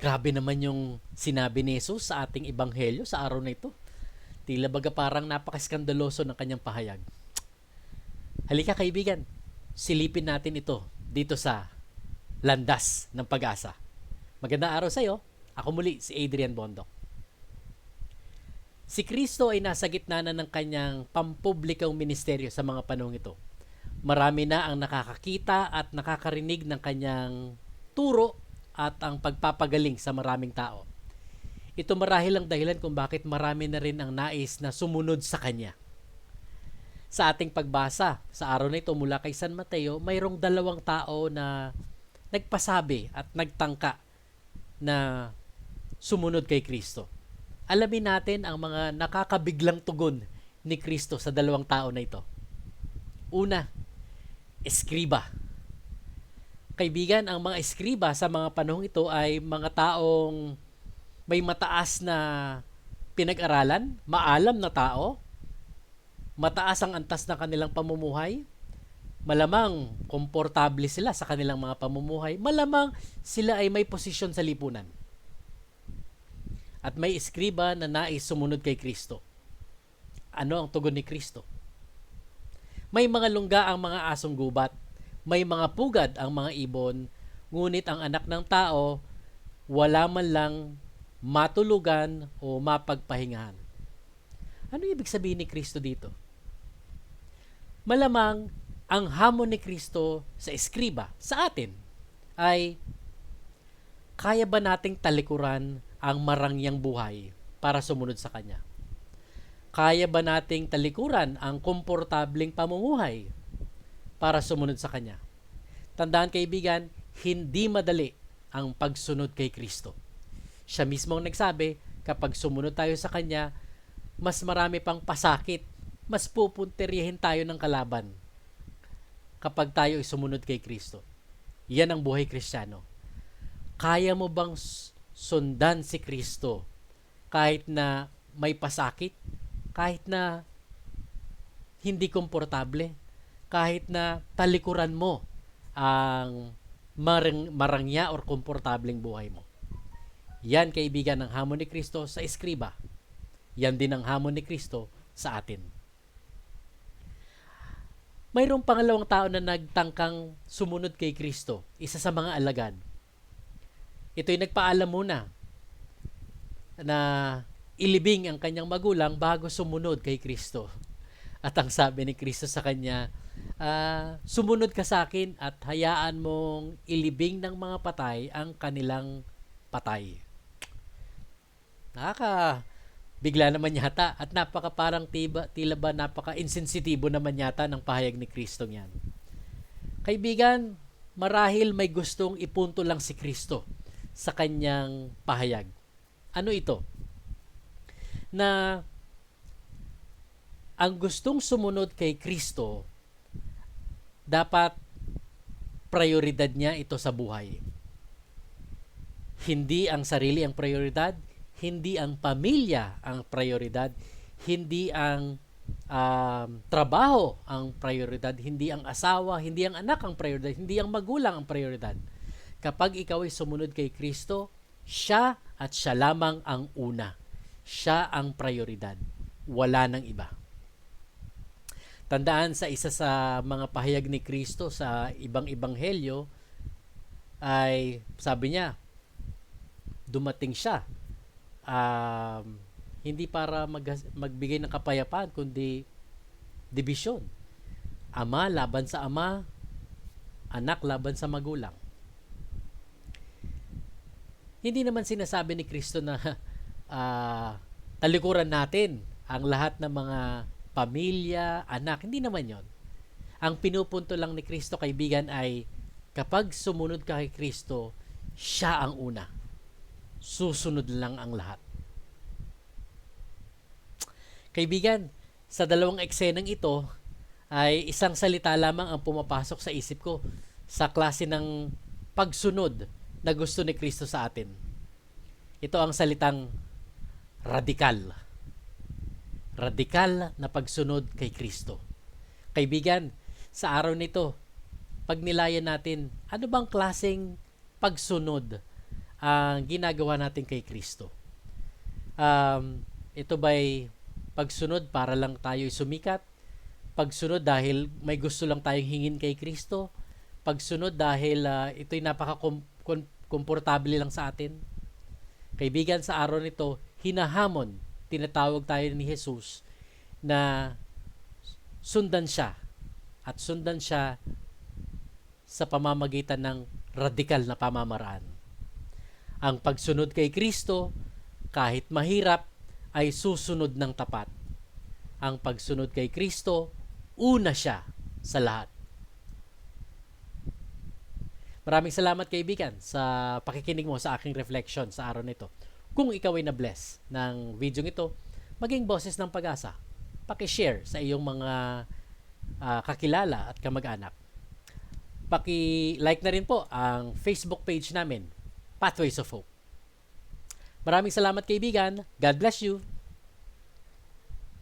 Grabe naman yung sinabi ni Jesus sa ating ebanghelyo sa araw na ito. Tila baga parang napakaskandaloso ng kanyang pahayag. Halika kaibigan, silipin natin ito dito sa landas ng pag-asa. Magandang araw sa iyo. Ako muli si Adrian Bondok. Si Kristo ay nasa gitna na ng kanyang pampublikong ministeryo sa mga panahong ito. Marami na ang nakakakita at nakakarinig ng kanyang turo at ang pagpapagaling sa maraming tao. Ito marahil ang dahilan kung bakit marami na rin ang nais na sumunod sa kanya. Sa ating pagbasa sa araw na ito mula kay San Mateo, mayroong dalawang tao na nagpasabi at nagtangka na sumunod kay Kristo. Alamin natin ang mga nakakabiglang tugon ni Kristo sa dalawang tao na ito. Una, eskriba. Kaibigan, ang mga eskriba sa mga panahong ito ay mga taong may mataas na pinag-aralan, maalam na tao, mataas ang antas ng kanilang pamumuhay, malamang komportable sila sa kanilang mga pamumuhay, malamang sila ay may posisyon sa lipunan. At may eskriba na nais sumunod kay Kristo. Ano ang tugon ni Kristo? May mga lungga ang mga asong gubat, may mga pugad ang mga ibon, ngunit ang anak ng tao wala man lang matulugan o mapagpahingahan. Ano ibig sabihin ni Kristo dito? Malamang ang hamon ni Kristo sa eskriba, sa atin, ay kaya ba nating talikuran ang marangyang buhay para sumunod sa Kanya? Kaya ba nating talikuran ang komportableng pamumuhay para sumunod sa Kanya? Tandaan kaibigan, hindi madali ang pagsunod kay Kristo. Siya mismo ang nagsabi, kapag sumunod tayo sa Kanya, mas marami pang pasakit, mas pupunterihin tayo ng kalaban kapag tayo ay sumunod kay Kristo. Yan ang buhay kristyano. Kaya mo bang sundan si Kristo kahit na may pasakit, kahit na hindi komportable, kahit na talikuran mo ang marang, marangya or komportableng buhay mo. Yan kaibigan ng hamon ni Kristo sa eskriba. Yan din ang hamon ni Kristo sa atin. Mayroong pangalawang tao na nagtangkang sumunod kay Kristo, isa sa mga alagad. Ito'y nagpaalam muna na ilibing ang kanyang magulang bago sumunod kay Kristo. At ang sabi ni Kristo sa kanya, uh, sumunod ka sa akin at hayaan mong ilibing ng mga patay ang kanilang patay. Nakaka bigla naman yata at napaka parang tiba, tila ba napaka insensitibo naman yata ng pahayag ni Kristo niyan. Kaibigan, marahil may gustong ipunto lang si Kristo sa kanyang pahayag. Ano ito? Na ang gustong sumunod kay Kristo dapat prioridad niya ito sa buhay. Hindi ang sarili ang prioridad, hindi ang pamilya ang prioridad, hindi ang um, trabaho ang prioridad, hindi ang asawa, hindi ang anak ang prioridad, hindi ang magulang ang prioridad. Kapag ikaw ay sumunod kay Kristo, siya at siya lamang ang una. Siya ang prioridad. Wala nang iba. Tandaan sa isa sa mga pahayag ni Kristo sa ibang ebanghelyo ay sabi niya, dumating siya um, hindi para mag, magbigay ng kapayapaan kundi division. Ama laban sa ama, anak laban sa magulang. Hindi naman sinasabi ni Kristo na uh, talikuran natin ang lahat ng mga pamilya, anak. Hindi naman yon. Ang pinupunto lang ni Kristo, kaibigan, ay kapag sumunod ka kay Kristo, siya ang una susunod lang ang lahat. Kaibigan, sa dalawang eksenang ito ay isang salita lamang ang pumapasok sa isip ko sa klase ng pagsunod na gusto ni Kristo sa atin. Ito ang salitang radikal. Radikal na pagsunod kay Kristo. Kaibigan, sa araw nito, pag nilayan natin, ano bang klaseng pagsunod ang ginagawa natin kay Kristo. Um, ito ba'y pagsunod para lang tayo sumikat? Pagsunod dahil may gusto lang tayong hingin kay Kristo? Pagsunod dahil ah, ito'y napaka-komportable lang sa atin? Kaibigan, sa araw nito, hinahamon, tinatawag tayo ni Jesus na sundan siya at sundan siya sa pamamagitan ng radikal na pamamaraan. Ang pagsunod kay Kristo, kahit mahirap, ay susunod ng tapat. Ang pagsunod kay Kristo, una siya sa lahat. Maraming salamat kaibigan sa pakikinig mo sa aking reflection sa araw nito. Kung ikaw ay na-bless ng video ito, maging boses ng pag-asa. Paki-share sa iyong mga ah, kakilala at kamag-anak. Paki-like na rin po ang Facebook page namin, Pathways of Hope. Maraming salamat kaibigan. God bless you.